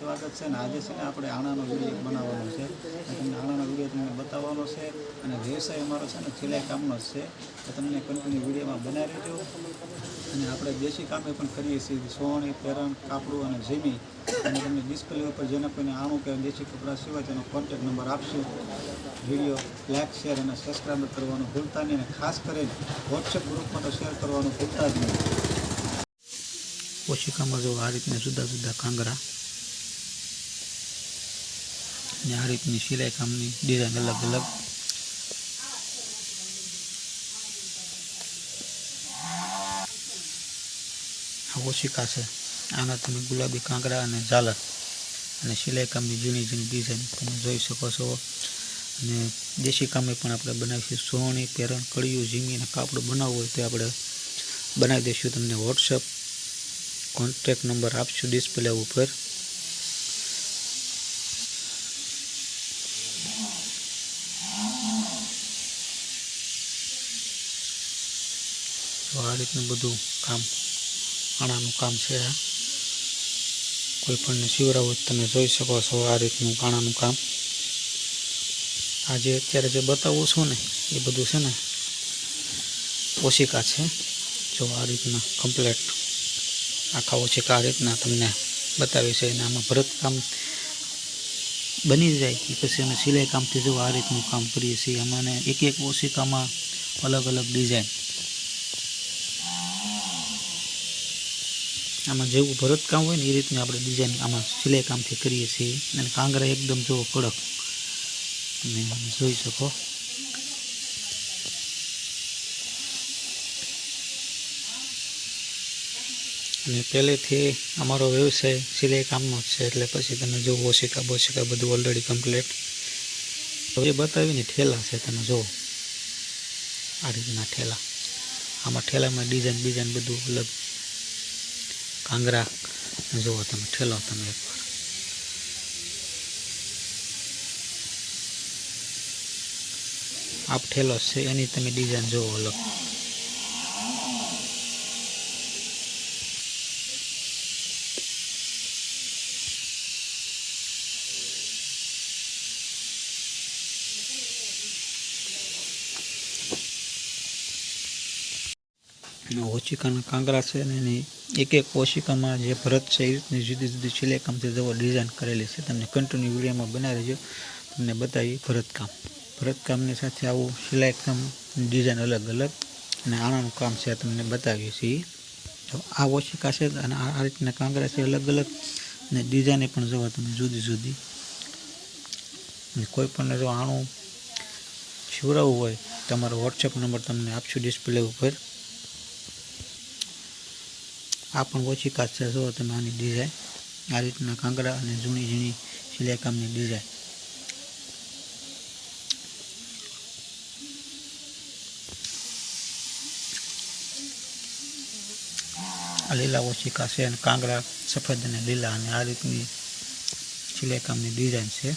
સ્વાગત છે અને આજે છે ને આપણે આણાનો વીડિયો બનાવવાનો છે. તમને આણાનો વીડિયો તમને બતાવવાનો છે અને વ્યવસાય અમારો છે ને સિલાઈ કામનો જ છે. તો તમને કન્ટિન્યુ વિડીયોમાં બનાવી રહેજો અને આપણે દેશી કામે પણ કરીએ છીએ. સોણી પેરણ કાપડું અને જીમી અને તમને ડિસ્પ્લે ઉપર જેને કોઈને આણું કે દેશી કપડાં સિવાય તેનો કોન્ટેક્ટ નંબર આપશું. વીડિયો લાઇક શેર અને સબસ્ક્રાઈબ કરવાનું ભૂલતા નહીં. અને ખાસ કરીને વોટ્સએપ ગ્રુપમાં તો શેર કરવાનું ભૂલતા જ નહીં. ઓશિકામાં જો આ રીતના જુદા જુદા કાંગરા અને આ રીતની સિલાઈ કામની ડિઝાઇન અલગ અલગ આ ઓશિકા છે આના તમે ગુલાબી કાંકરા અને ઝાલર અને સિલાઈ કામની ઝીણી ઝીણી ડિઝાઇન તમે જોઈ શકો છો અને દેશી કામે પણ આપણે બનાવીશું સોણી પેરણ કળિયું ઝીમી અને કાપડું બનાવવું હોય તો આપણે બનાવી દઈશું તમને વોટ્સઅપ કોન્ટેક્ટ નંબર આપશું ડિસ્પ્લે ઉપર રીતનું બધું કામ, આણાનું કામ છે આ. કોઈ પણને શિવરાવું તમે જોઈ શકો છો આ રીતનું કાણાનું કામ. આ જે અત્યારે જે બતાવું છું ને, એ બધું છે ને, ઓશિકા છે. જો આ રીતના કમ્પ્લેટ આખા ઓશિકા આ રીતના તમને બતાવી છે અને આમાં ભરતકામ બની જાય કે પછી અમે સિલાઈ કામથી જો આ રીતનું કામ કરીએ છીએ. અમને એક એક ઓશિકામાં અલગ અલગ ડિઝાઇન આમાં જેવું ભરતકામ હોય ને એ રીતની આપણે ડિઝાઇન આમાં સિલાઈ કામથી કરીએ છીએ. અને કાંગરા એકદમ જો કડક. તમે જોઈ શકો. અને પહેલેથી અમારો વ્યવસાય સિલાઈ કામનો જ છે. એટલે પછી તમે જુઓ ઓશિકા બોશિકા બધું ઓલરેડી કમ્પ્લીટ હવે બતાવીને ઠેલા છે તમે જુઓ. આ રીતના ઠેલા. આમાં ઠેલામાં ડિઝાઇન બિઝાઇન બધું અલગ કાંગરા જુઓ તમે, ઠેલો તમે એકવાર આપ ઠેલો છે, એની તમે ડિઝાઇન જુઓ અલગ. ઓચિકાના કાંગરા છે ને એની એક એક કોશિકામાં જે ભરત છે, એ જુદી જુદી સિલાઈ કામથી જવો ડિઝાઇન કરેલી છે. તમને કન્ટિન્યુ વિડીયોમાં બનાવી રહેજો તમને બતાવી ભરતકામ. ભરતકામની સાથે આવું સિલાઈ કામ ડિઝાઇન અલગ અલગ અને આણાનું કામ છે તમને બતાવીએ છીએ. તો આ ઓશિકા છે, અને આ રીતના કાંગરા છે, અલગ અલગ. અને ડિઝાઈને પણ જોવા તમે જુદી જુદી. કોઈ પણ જો આણું શિવરાવવું હોય, તમારો વોટ્સએપ નંબર તમને આપશું ડિસ્પ્લે ઉપર. આ પણ ઓછી કાચ છે તમે આની ડિઝાઇન આ રીતના કાંગરા અને ઝીણી ઝીણી સિલાઈકામની ડિઝાઇન લીલા ઓછી છે અને કાંગરા સફેદ અને લીલા અને આ રીતની સિલાઈ કામની ડિઝાઇન છે.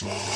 Fuck.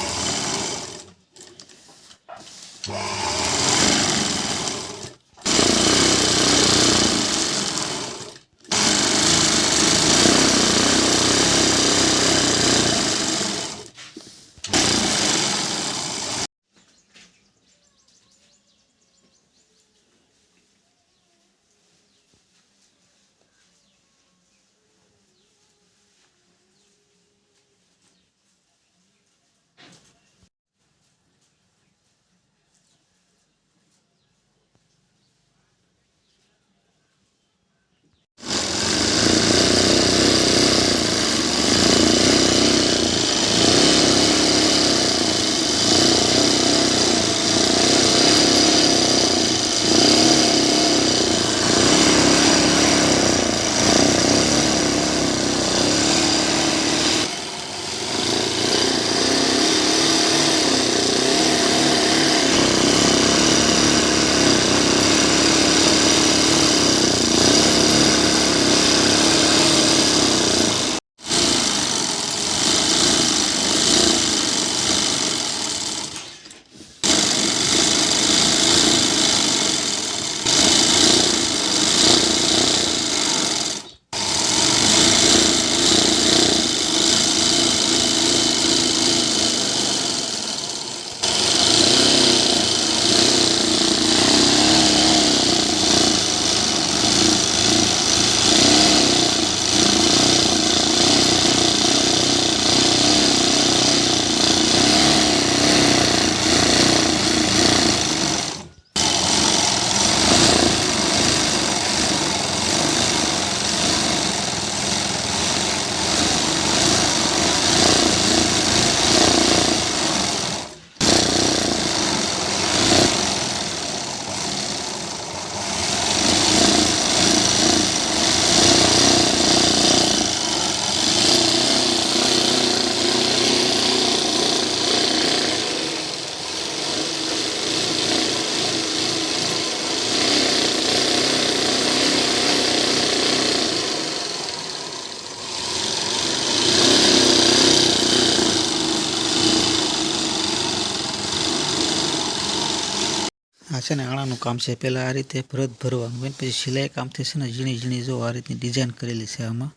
છે ને આણાનું કામ છે. પહેલાં આ રીતે ભરત ભરવાનું પછી સિલાઈ કામથી છે ને ઝીણી ઝીણી જો આ રીતની ડિઝાઇન કરેલી છે આમાં.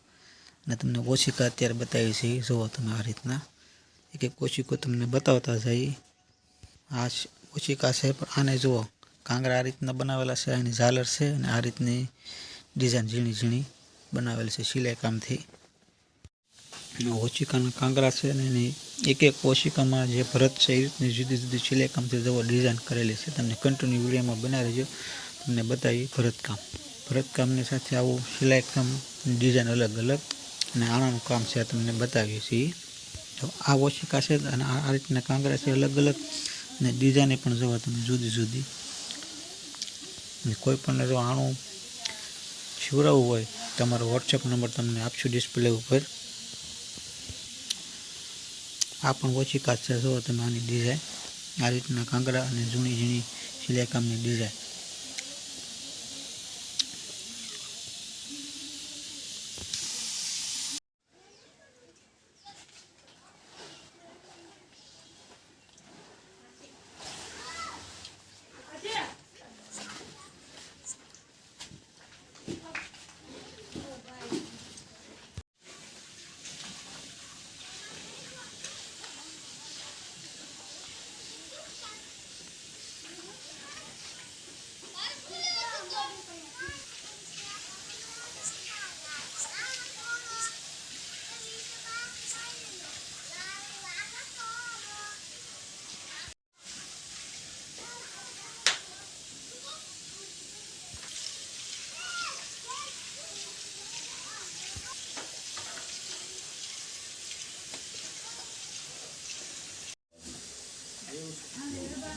અને તમને ઓશિકા અત્યારે બતાવી છે, જુઓ તમે આ રીતના. એક એક ઓશિકો તમને બતાવતા જઈએ આ ઓશિકા છે, પણ આને જુઓ. કાંગરા આ રીતના બનાવેલા છે એની ઝાલર છે, અને આ રીતની ડિઝાઇન ઝીણી ઝીણી બનાવેલ છે સિલાઈ કામથી. અને ઓશિકાના કાંકરા છે અને એની એક એક ઓશિકામાં જે ભરત છે એ રીતની જુદી જુદી સિલાઈ કામથી જવો ડિઝાઇન કરેલી છે. તમને કન્ટિન્યુ વિડીયોમાં બનાવી રહેજો તમને બતાવી ભરતકામ ભરતકામની સાથે આવું સિલાઈકામ ડિઝાઇન અલગ અલગ અને આણાનું કામ છે તમને બતાવીએ છીએ. આ ઓશિકા છે અને આ રીતના કાંગરા છે અલગ અલગ અને ડિઝાઈને પણ જોવા તમે જુદી જુદી. કોઈ પણ જો આણું છીવડાવવું હોય, તમારો વોટ્સએપ નંબર તમને આપશું ડિસ્પ્લે ઉપર. આ પણ ઓછી કાચ છે જો તમે આની ડિઝાઇન. આ રીતના કાંકરા અને ઝૂણી ઝીણી સિલાઈ કામની ડિઝાઇન.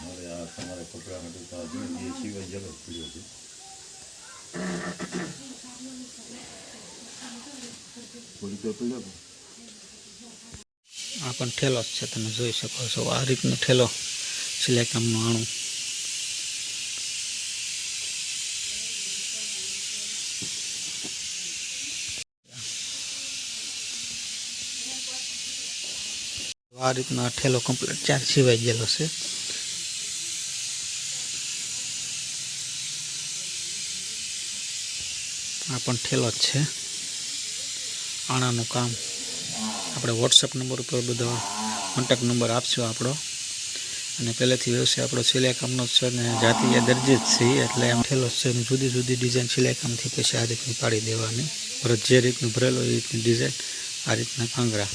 મારે આ તમારા કપડા માટે તો એ સિવાય જગત ખુલ્યો છે. આ પણ ઠેલો છે, તમે જોઈ શકો છો આ રીતનો ઠેલો સિલાઈ કામનું આણું આ રીતનો ઠેલો કમ્પ્લીટ ચાર સિવાય ગયેલો છે. આ પણ ઠેલો જ છે. આણાનું કામ. આપણે વોટ્સઅપ નંબર ઉપર બધો કોન્ટેક્ટ નંબર આપશું આપણો. અને પહેલેથી વ્યવસાય આપણો સિલાઈ કામનો જ છે અને જાતીય દરજી જ છે એટલે એમ ઠેલો છે અને જુદી જુદી ડિઝાઇન સિલાઈ કામથી પછી આ રીતની પાડી દેવાની. ભરત જે રીતનું ભરેલો એ રીતની ડિઝાઇન આ રીતના કાંગરા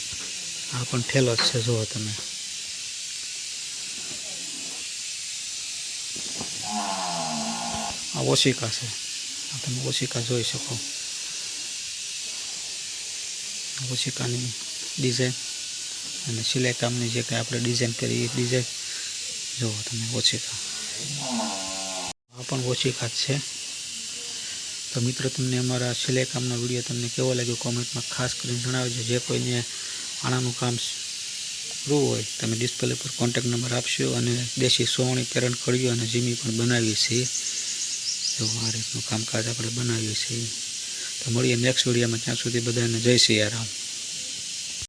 આ પણ ઠેલો જ છે, જુઓ તમે. આ ઓશિકા છે. આ તમે ઓશિકા જોઈ શકો. ઓશિકાની ડિઝાઇન અને સિલાઈ કામની જે કંઈ આપણે ડિઝાઇન કરી, એ ડિઝાઇન જુઓ તમે ઓછીકા આ પણ ઓછીકા જ છે. તો મિત્રો, તમને અમારા સિલાઈ કામનો વીડિયો તમને કેવો લાગ્યો? કોમેન્ટમાં ખાસ કરીને જણાવજો. જે કોઈને આણાનું કામ કરવું હોય, તમે ડિસ્પ્લે પર કોન્ટેક નંબર આપશો અને દેશી સોવણી પેરણ કળીઓ અને જીમી પણ બનાવીએ છીએ. તો આ રીતનું કામકાજ આપણે બનાવીએ છીએ, તો મળીએ નેક્સ્ટ વિડીયોમાં ત્યાં સુધી બધાને જય સિયારામ